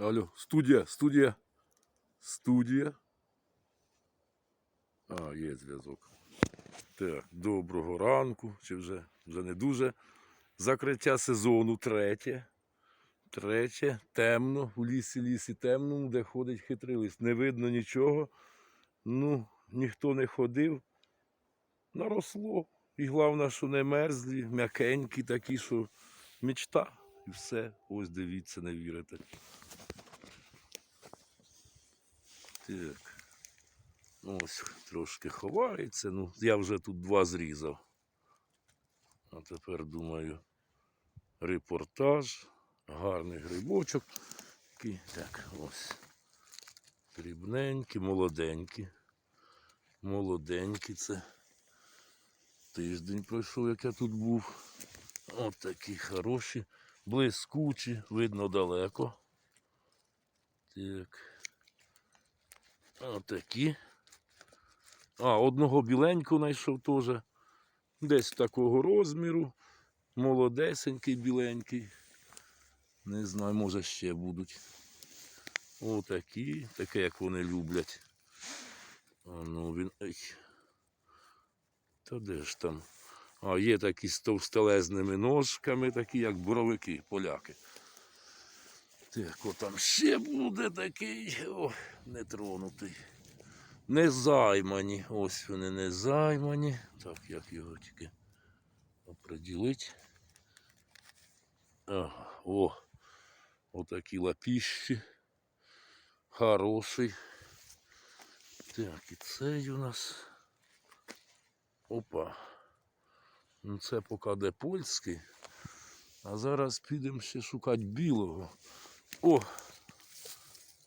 Алло, студія, студія. Студія. А, є зв'язок. Так, доброго ранку, чи вже, вже не дуже. Закриття сезону третє. Третє, темно, в лісі, лісі темному, де ходить хитрий лис. Не видно нічого. Ну, ніхто не ходив. Наросло. І головне, що не мерзлі, м'якенькі такі, що мечта. І все. Ось дивіться, не вірите. Так. Ось трошки ховається. Ну, я вже тут два зрізав. А тепер думаю, репортаж. Гарний грибочок. Так, ось. Дрібненькі, молоденькі. Молоденькі це. Тиждень пройшов, як я тут був. От такі хороші, блискучі, видно далеко. Так. Отакі. А, одного біленького знайшов теж. Десь такого розміру. Молодесенький, біленький. Не знаю, може ще будуть. Отакі, таке, як вони люблять. А ну він. Ей. Та де ж там? А, є такі з товстелезними ножками, такі, як боровики, поляки. Так, от там ще буде такий. О, нетронутий. Не займані. Ось вони не займані. Так, як його тільки оприділити. О, отакі лапіщі. Хороший. Так, і цей у нас. Опа. Ну це поки де польський. А зараз підемо ще шукати білого. О!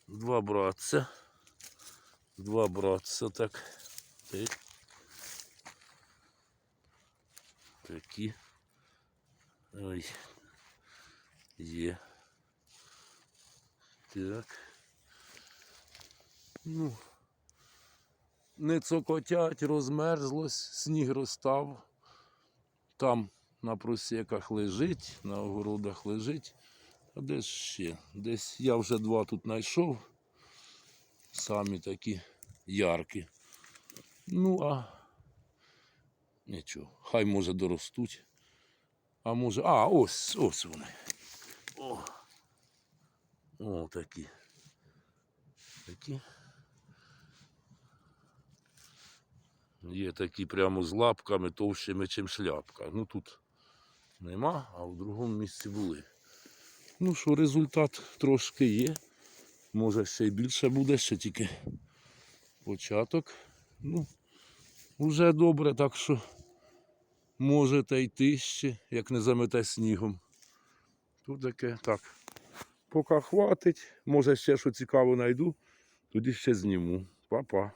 Два братця. Два братця так. Так. Такі. Ой. Є. Так. Ну. Не цокотять, розмерзлось, сніг розстав. Там на просеках лежить, на огородах лежить. А де ж ще? Десь я вже два тут знайшов. Самі такі яркі. Ну, а нічого, хай може доростуть. А може. А, ось, ось вони. О, О такі. Такі. Є такі прямо з лапками товщими, чим шляпка. Ну тут нема, а в другому місці були. Ну що, результат трошки є. Може ще й більше буде, ще тільки початок. Ну, вже добре, так що можете йти ще, як не замете снігом. Тут таке так. Поки хватить, може ще що цікаво знайду, тоді ще зніму. Па-па.